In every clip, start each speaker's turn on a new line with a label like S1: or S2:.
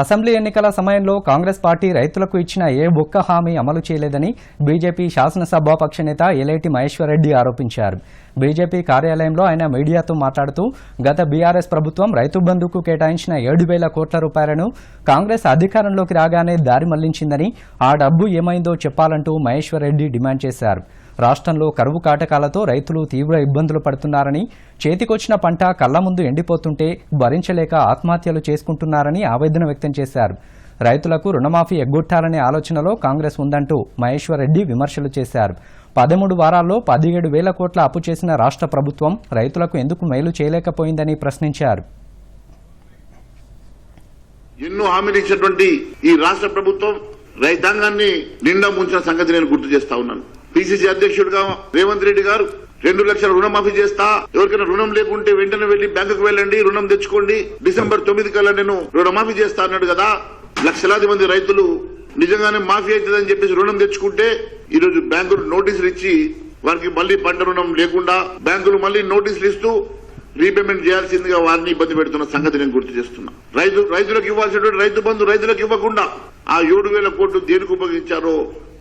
S1: Assembly ఎన్నికల సమయంలో Congress party రైతులకు ఇచ్చిన ఏ ఒక్క హామీ అమలు చేయలేదని బీజేపీ శాసనసభాపక్ష నేత ఎలేటి మహేశ్వరరెడ్డి ఆరోపించారు. బీజేపీ కార్యాలయంలో ఆయన మీడియాతో మాట్లాడుతూ గత బీఆర్ఎస్ ప్రభుత్వం రైతు బంధుకు కేటాయించిన ఏడు వేల కోట్ల రూపాయలను కాంగ్రెస్ అధికారంలోకి రాగానే దారి మళ్ళించిందని ఆ డబ్బు ఏమైందో చెప్పాలంటూ మహేశ్వరరెడ్డి డిమాండ్ చేశారు. రాష్ట్రంలో కరువు కాటకాలతో రైతులు తీవ్ర ఇబ్బందులు పడుతున్నారని చేతికొచ్చిన పంట కళ్ళ ముందు ఎండిపోతుంటే భరించలేక ఆత్మహత్యలు చేసుకుంటున్నారని ఆవేదన వ్యక్తం చేశారు. రైతులకు రుణమాఫీ ఎగ్గొట్టాలనే ఆలోచనలో కాంగ్రెస్ ఉందంటూ మహేశ్వరరెడ్డి విమర్శలు చేశారు. పదమూడు వారాల్లో పదిహేడు వేల కోట్ల అప్పు చేసిన రాష్ట్ర ప్రభుత్వం రైతులకు ఎందుకు మేలు చేయలేకపోయిందని ప్రశ్నించారు.
S2: ఎన్నో హామీలు ఇచ్చినటువంటి ఈ రాష్ట్ర ప్రభుత్వం రైతాంగాన్ని నిండా ముంచిన సంగతి నేను గుర్తు చేస్తా ఉన్నాను. పిసిసి అధ్యక్షుడిగా రేవంత్ రెడ్డి గారు రెండు లక్షల రుణమాఫీ చేస్తా ఎవరికైనా రుణం లేకుంటే వెంటనే వెళ్ళి బ్యాంకుకు వెళ్ళండి రుణం తెచ్చుకోండి డిసెంబర్ తొమ్మిది కల్లా నేను రుణమాఫీ చేస్తా అన్నాడు కదా. లక్షలాది మంది రైతులు నిజంగానే మాఫీ అవుతుందని చెప్పేసి రుణం తెచ్చుకుంటే ఈరోజు బ్యాంకులు నోటీసులు ఇచ్చి వారికి మళ్ళీ పంట రుణం లేకుండా బ్యాంకులు మళ్ళీ నోటీసులు ఇస్తూ రీపేమెంట్ చేయాల్సిందిగా వారిని ఇబ్బంది పెడుతున్న సంగతి నేను గుర్తు చేస్తున్నా. రైతు రైతులకు ఇవ్వాల్సినటువంటి రైతు బంధు రైతులకు ఇవ్వకుండా ఆ ఏడు వేల కోట్లు దేనికి ఉపయోగించారో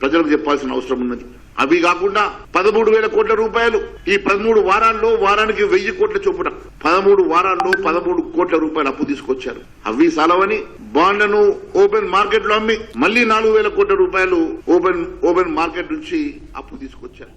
S2: ప్రజలకు చెప్పాల్సిన అవసరం ఉన్నది. అవి కాకుండా పదమూడు వేల కోట్ల రూపాయలు ఈ పదమూడు వారాల్లో వారానికి వెయ్యి కోట్ల చొప్పున పదమూడు వారాల్లో పదమూడు కోట్ల రూపాయలు అప్పు తీసుకొచ్చారు. అవి సెలవని బాండ్లను ఓపెన్ మార్కెట్లో అమ్మి మళ్ళీ నాలుగు వేల కోట్ల రూపాయలు ఓపెన్ ఓపెన్ మార్కెట్ నుంచి అప్పు తీసుకొచ్చారు.